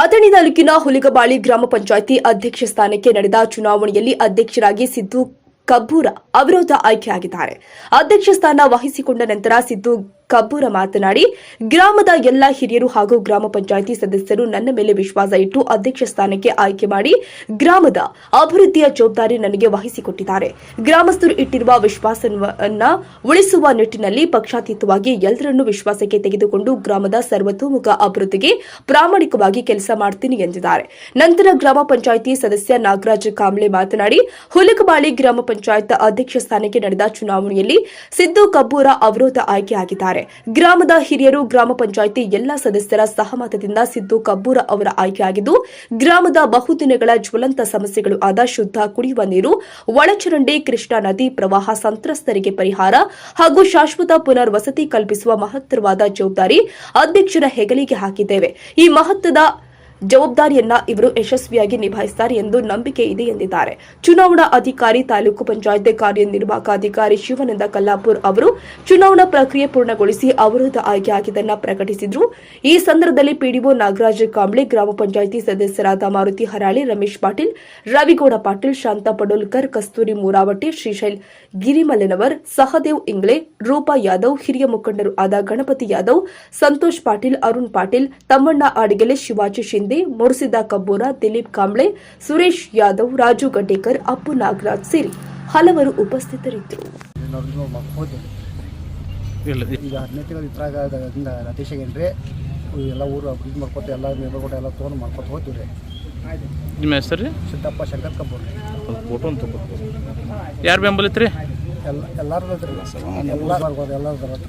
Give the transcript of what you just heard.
ಅಥಣಿ ತಾಲೂಕಿನ ಹುಲಿಗಬಾಳಿ ಗ್ರಾಮ ಪಂಚಾಯಿತಿ ಅಧ್ಯಕ್ಷ ಸ್ಥಾನಕ್ಕೆ ನಡೆದ ಚುನಾವಣೆಯಲ್ಲಿ ಅಧ್ಯಕ್ಷರಾಗಿ ಸಿದ್ದು ಕಬ್ಬೂರ ಅವಿರೋಧ ಆಯ್ಕೆಯಾಗಿದ್ದಾರೆ. ಅಧ್ಯಕ್ಷ ಸ್ಥಾನ ವಹಿಸಿಕೊಂಡ ನಂತರ ಸಿದ್ದು ಕಬ್ಬೂರ ಮಾತನಾಡಿ, ಗ್ರಾಮದ ಎಲ್ಲ ಹಿರಿಯರು ಹಾಗೂ ಗ್ರಾಮ ಪಂಚಾಯಿತಿ ಸದಸ್ಯರು ನನ್ನ ಮೇಲೆ ವಿಶ್ವಾಸ ಇಟ್ಟು ಅಧ್ಯಕ್ಷ ಸ್ಥಾನಕ್ಕೆ ಆಯ್ಕೆ ಮಾಡಿ ಗ್ರಾಮದ ಅಭಿವೃದ್ಧಿಯ ಜವಾಬ್ದಾರಿ ನನಗೆ ವಹಿಸಿಕೊಟ್ಟಿದ್ದಾರೆ. ಗ್ರಾಮಸ್ಥರು ಇಟ್ಟಿರುವ ವಿಶ್ವಾಸವನ್ನ ಉಳಿಸುವ ನಿಟ್ಟಿನಲ್ಲಿ ಪಕ್ಷಾತೀತವಾಗಿ ಎಲ್ಲರನ್ನೂ ವಿಶ್ವಾಸಕ್ಕೆ ತೆಗೆದುಕೊಂಡು ಗ್ರಾಮದ ಸರ್ವತೋಮುಖ ಅಭಿವೃದ್ಧಿಗೆ ಪ್ರಾಮಾಣಿಕವಾಗಿ ಕೆಲಸ ಮಾಡ್ತೀನಿ ಎಂದಿದ್ದಾರೆ. ನಂತರ ಗ್ರಾಮ ಪಂಚಾಯಿತಿ ಸದಸ್ಯ ನಾಗರಾಜ್ ಕಾಂಬ್ಳೆ ಮಾತನಾಡಿ, ಹುಲಕಬಾಳಿ ಗ್ರಾಮ ಪಂಚಾಯತ್ ಅಧ್ಯಕ್ಷ ಸ್ಥಾನಕ್ಕೆ ನಡೆದ ಚುನಾವಣೆಯಲ್ಲಿ ಸಿದ್ದು ಕಬ್ಬೂರ ಅವಿರೋಧ ಆಯ್ಕೆಯಾಗಿದ್ದಾರೆ. ಗ್ರಾಮದ ಹಿರಿಯರು, ಗ್ರಾಮ ಪಂಚಾಯಿತಿ ಎಲ್ಲ ಸದಸ್ಯರ ಸಹಮತದಿಂದ ಸಿದ್ದು ಕಬ್ಬೂರ ಅವರ ಆಯ್ಕೆಯಾಗಿದ್ದು, ಗ್ರಾಮದ ಬಹುದಿನಗಳ ಜ್ವಲಂತ ಸಮಸ್ಯೆಗಳು ಆದ ಶುದ್ಧ ಕುಡಿಯುವ ನೀರು, ಒಳಚರಂಡಿ, ಕೃಷ್ಣಾ ನದಿ ಪ್ರವಾಹ ಸಂತ್ರಸ್ತರಿಗೆ ಪರಿಹಾರ ಹಾಗೂ ಶಾಶ್ವತ ಪುನರ್ವಸತಿ ಕಲ್ಪಿಸುವ ಮಹತ್ತರವಾದ ಜವಾಬ್ದಾರಿ ಅಧ್ಯಕ್ಷರ ಹೆಗಲಿಗೆ ಹಾಕಿದ್ದೇವೆ. ಈ ಮಹತ್ವದ ಜವಾಬ್ದಾರಿಯನ್ನ ಇವರು ಯಶಸ್ವಿಯಾಗಿ ನಿಭಾಯಿಸುತ್ತಾರೆ ಎಂದು ನಂಬಿಕೆ ಇದೆ ಎಂದಿದ್ದಾರೆ. ಚುನಾವಣಾ ಅಧಿಕಾರಿ, ತಾಲೂಕು ಪಂಚಾಯತ್ ಕಾರ್ಯನಿರ್ವಾಹಕ ಅಧಿಕಾರಿ ಶಿವಾನಂದ ಕಲ್ಲಾಪುರ್ ಅವರು ಚುನಾವಣಾ ಪ್ರಕ್ರಿಯೆ ಪೂರ್ಣಗೊಳಿಸಿ ಅವಿರುದ್ಧ ಆಯ್ಕೆ ಆಗಿದ್ದನ್ನು ಪ್ರಕಟಿಸಿದ್ರು. ಈ ಸಂದರ್ಭದಲ್ಲಿ ಪಿಡಿಒ ನಾಗರಾಜ್ ಕಾಂಬ್ಳೆ, ಗ್ರಾಮ ಪಂಚಾಯಿತಿ ಸದಸ್ಯರಾದ ಮಾರುತಿ ಹರಾಳಿ, ರಮೇಶ್ ಪಾಟೀಲ್, ರವಿಗೌಡ ಪಾಟೀಲ್, ಶಾಂತಾ ಪಡೋಲ್ಕರ್, ಕಸ್ತೂರಿ ಮೂರಾವಟಿ ಶ್ರೀಶೈಲ್ ಗಿರಿಮಲ್ಲನವರ್ ಸಹದೇವ್ ಇಂಗ್ಲೆ ರೂಪಾ ಯಾದವ್, ಹಿರಿಯ ಮುಖಂಡರು ಆದ ಗಣಪತಿ ಯಾದವ್, ಸಂತೋಷ್ ಪಾಟೀಲ್, ಅರುಣ್ ಪಾಟೀಲ್, ತಮ್ಮಣ್ಣ ಆಡಿಗೆಲೆ ಶಿವಾಜಿ ಶಿಂದೆ ಮುರುಸಿದ ಕಬ್ಬೂರ ದಿಲೀಪ್ ಕಾಂಬ್ಳೆ ಸುರೇಶ್ ಯಾದವ್ ರಾಜು ಗಡ್ಡೇಕರ್ ಅಪ್ಪು ನಾಗರಾಜ್ ಸೇರಿ ಹಲವರು ಉಪಸ್ಥಿತರಿದ್ದರು. ಈಗ ಹದಿನೈದು ತಿಂಗಳು ಇದ್ರಾಗದಿಂದ ರತೀಶಗೇನ್ರಿ ಎಲ್ಲ ಊರು ಇದು ಮಾಡ್ಕೊತ ಎಲ್ಲ ಮೆಂಬರ್ಗಳು ಎಲ್ಲ ತೊಗೊಂಡು ಮಾಡ್ಕೊತ ಹೋಗ್ತೀವಿ ರೀ. ನಿಮ್ಮ ಹೆಸರು ರೀ? ಸಿದ್ದಪ್ಪ ಶಂಕರ್ ಕಬ್ಬೂರ್. ಫೋಟೋ ಅಂತ ಯಾರು ಬೆಂಬಲಿತ್ರಿ ಎಲ್ಲ ಎಲ್ಲರೂ ಎಲ್ಲ ಬರ್ಬೋದು ಎಲ್ಲ ಬರೋದು